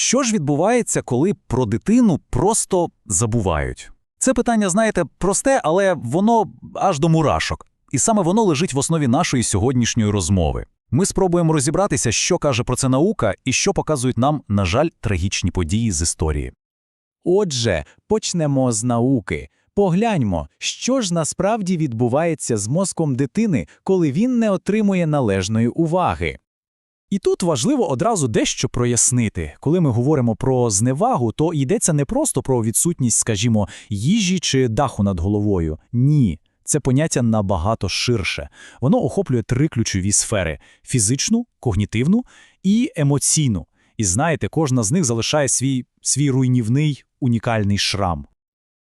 Що ж відбувається, коли про дитину просто забувають? Це питання, знаєте, просте, але воно аж до мурашок. І саме воно лежить в основі нашої сьогоднішньої розмови. Ми спробуємо розібратися, що каже про це наука і що показують нам, на жаль, трагічні події з історії. Отже, почнемо з науки. Погляньмо, що ж насправді відбувається з мозком дитини, коли він не отримує належної уваги. І тут важливо одразу дещо прояснити. Коли ми говоримо про зневагу, то йдеться не просто про відсутність, скажімо, їжі чи даху над головою. Ні. Це поняття набагато ширше. Воно охоплює три ключові сфери: фізичну, когнітивну і емоційну. І знаєте, кожна з них залишає свій, свій руйнівний унікальний шрам.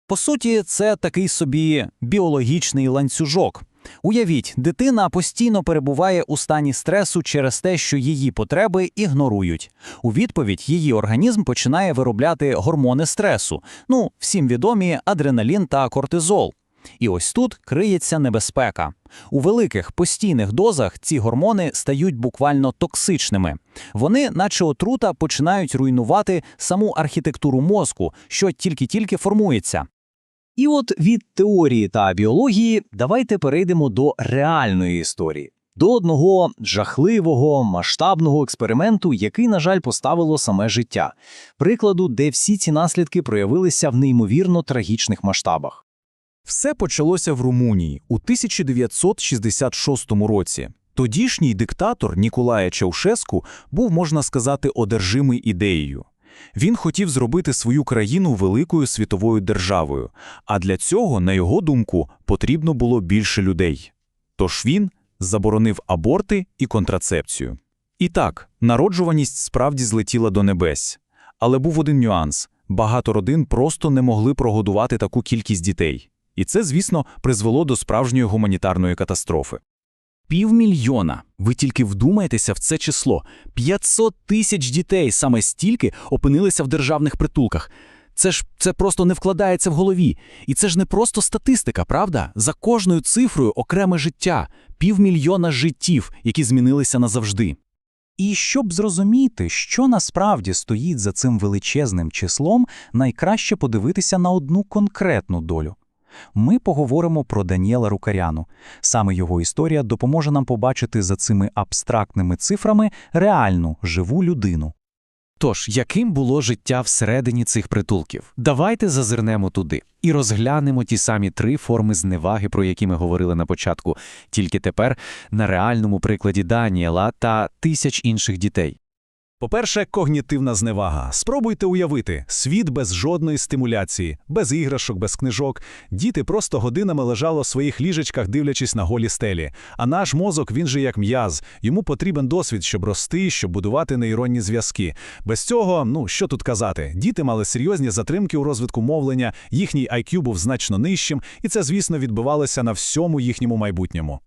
По суті, це такий собі біологічний ланцюжок. Уявіть, дитина постійно перебуває у стані стресу через те, що її потреби ігнорують. У відповідь її організм починає виробляти гормони стресу, ну, всім відомі адреналін та кортизол. І ось тут криється небезпека. У великих постійних дозах ці гормони стають буквально токсичними. Вони, наче отрута, починають руйнувати саму архітектуру мозку, що тільки-тільки формується. І от від теорії та біології давайте перейдемо до реальної історії. До одного жахливого масштабного експерименту, який, на жаль, поставило саме життя. Прикладу, де всі ці наслідки проявилися в неймовірно трагічних масштабах. Все почалося в Румунії у 1966 році. Тодішній диктатор Ніколая Чаушеску був, можна сказати, одержимий ідеєю. Він хотів зробити свою країну великою світовою державою, а для цього, на його думку, потрібно було більше людей. Тож він заборонив аборти і контрацепцію. І так, народжуваність справді злетіла до небес. Але був один нюанс – багато родин просто не могли прогодувати таку кількість дітей. І це, звісно, призвело до справжньої гуманітарної катастрофи. Півмільйона. Ви тільки вдумаєтеся в це число. 500 тисяч дітей саме стільки опинилися в державних притулках. Це ж це просто не вкладається в голові. І це ж не просто статистика, правда? За кожною цифрою окреме життя, півмільйона життів, які змінилися назавжди. І щоб зрозуміти, що насправді стоїть за цим величезним числом, найкраще подивитися на одну конкретну долю. Ми поговоримо про Даніела Рукаряну. Саме його історія допоможе нам побачити за цими абстрактними цифрами реальну живу людину. Тож, яким було життя всередині цих притулків? Давайте зазирнемо туди і розглянемо ті самі три форми зневаги, про які ми говорили на початку, тільки тепер на реальному прикладі Даніела та тисяч інших дітей. По-перше, когнітивна зневага. Спробуйте уявити світ без жодної стимуляції, без іграшок, без книжок. Діти просто годинами лежали у своїх ліжечках, дивлячись на голі стелі. А наш мозок, він же як м'яз. Йому потрібен досвід, щоб рости, щоб будувати нейронні зв'язки. Без цього, ну що тут казати, діти мали серйозні затримки у розвитку мовлення, їхній IQ був значно нижчим, і це, звісно, відбивалося на всьому їхньому майбутньому.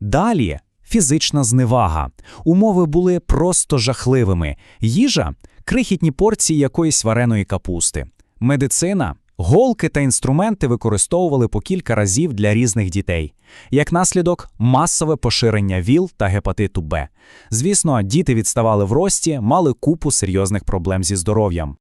Далі фізична зневага. Умови були просто жахливими. Їжа крихітні порції якоїсь вареної капусти. Медицина голки та інструменти використовували по кілька разів для різних дітей. Як наслідок, масове поширення ВІЛ та гепатиту Б. Звісно, діти відставали в рості, мали купу серйозних проблем зі здоров'ям.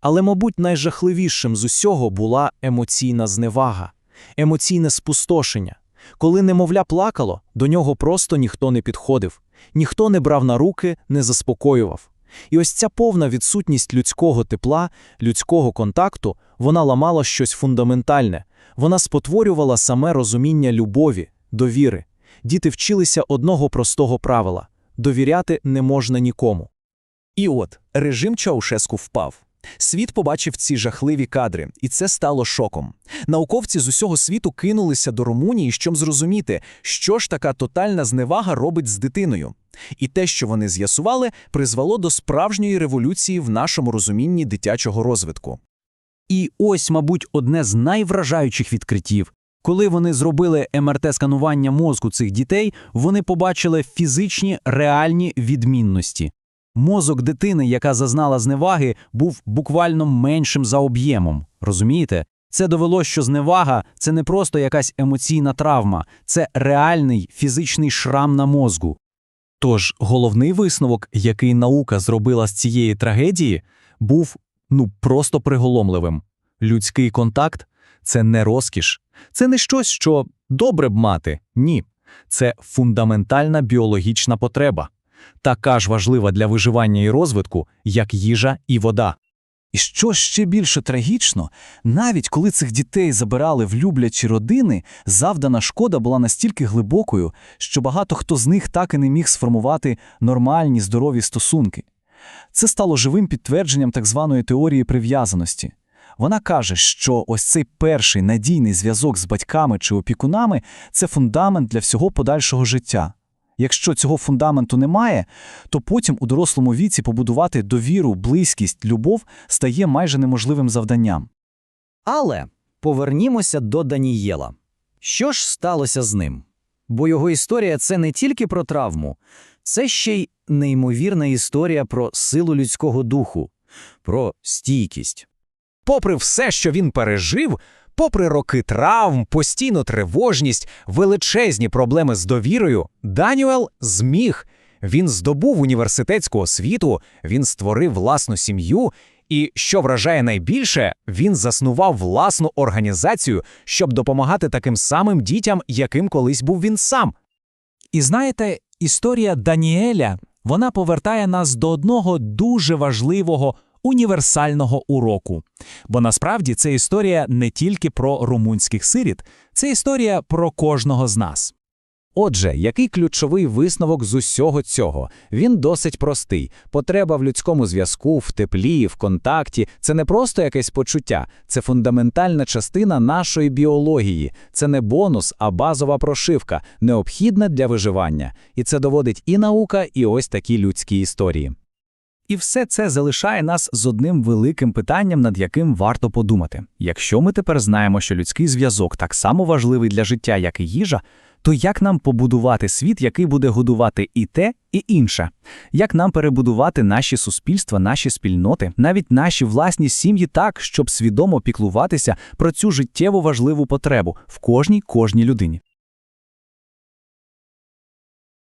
Але, мабуть, найжахливішим з усього була емоційна зневага, емоційне спустошення. Коли немовля плакало, до нього просто ніхто не підходив, ніхто не брав на руки, не заспокоював. І ось ця повна відсутність людського тепла, людського контакту, вона ламала щось фундаментальне, вона спотворювала саме розуміння любові, довіри. Діти вчилися одного простого правила довіряти не можна нікому. І от режим Чаушеску впав. Світ побачив ці жахливі кадри, і це стало шоком. Науковці з усього світу кинулися до Румунії, щоб зрозуміти, що ж така тотальна зневага робить з дитиною. І те, що вони з'ясували, призвело до справжньої революції в нашому розумінні дитячого розвитку. І ось, мабуть, одне з найвражаючих відкриттів. Коли вони зробили МРТ-сканування мозку цих дітей, вони побачили фізичні реальні відмінності. Мозок дитини, яка зазнала зневаги, був буквально меншим за об'ємом. Розумієте? Це довело, що зневага це не просто якась емоційна травма, це реальний фізичний шрам на мозку. Тож головний висновок, який наука зробила з цієї трагедії, був ну просто приголомливим. Людський контакт це не розкіш, це не щось, що добре б мати. Ні, це фундаментальна біологічна потреба, така ж важлива для виживання і розвитку, як їжа і вода. І що ще більше трагічно, навіть коли цих дітей забирали в люблячі родини, завдана шкода була настільки глибокою, що багато хто з них так і не міг сформувати нормальні здорові стосунки. Це стало живим підтвердженням так званої теорії прив'язаності. Вона каже, що ось цей перший надійний зв'язок з батьками чи опікунами це фундамент для всього подальшого життя. Якщо цього фундаменту немає, то потім у дорослому віці побудувати довіру, близькість, любов стає майже неможливим завданням. Але повернімося до Данієла. Що ж сталося з ним? Бо його історія це не тільки про травму, це ще й неймовірна історія про силу людського духу, про стійкість. Попри все, що він пережив, попри роки травм, постійну тривожність, величезні проблеми з довірою, Даніел зміг. Він здобув університетську освіту, він створив власну сім'ю, і, що вражає найбільше, він заснував власну організацію, щоб допомагати таким самим дітям, яким колись був він сам. І знаєте, історія Даніеля вона повертає нас до одного дуже важливого універсального уроку. Бо насправді це історія не тільки про румунських сиріт, це історія про кожного з нас. Отже, який ключовий висновок з усього цього? Він досить простий. Потреба в людському зв'язку, в теплі, в контакті це не просто якесь почуття, це фундаментальна частина нашої біології. Це не бонус, а базова прошивка, необхідна для виживання. І це доводить і наука, і ось такі людські історії. І все це залишає нас з одним великим питанням, над яким варто подумати. Якщо ми тепер знаємо, що людський зв'язок так само важливий для життя, як і їжа, то як нам побудувати світ, який буде годувати і те, і інше? Як нам перебудувати наші суспільства, наші спільноти, навіть наші власні сім'ї так, щоб свідомо піклуватися про цю життєво важливу потребу в кожній кожній людині?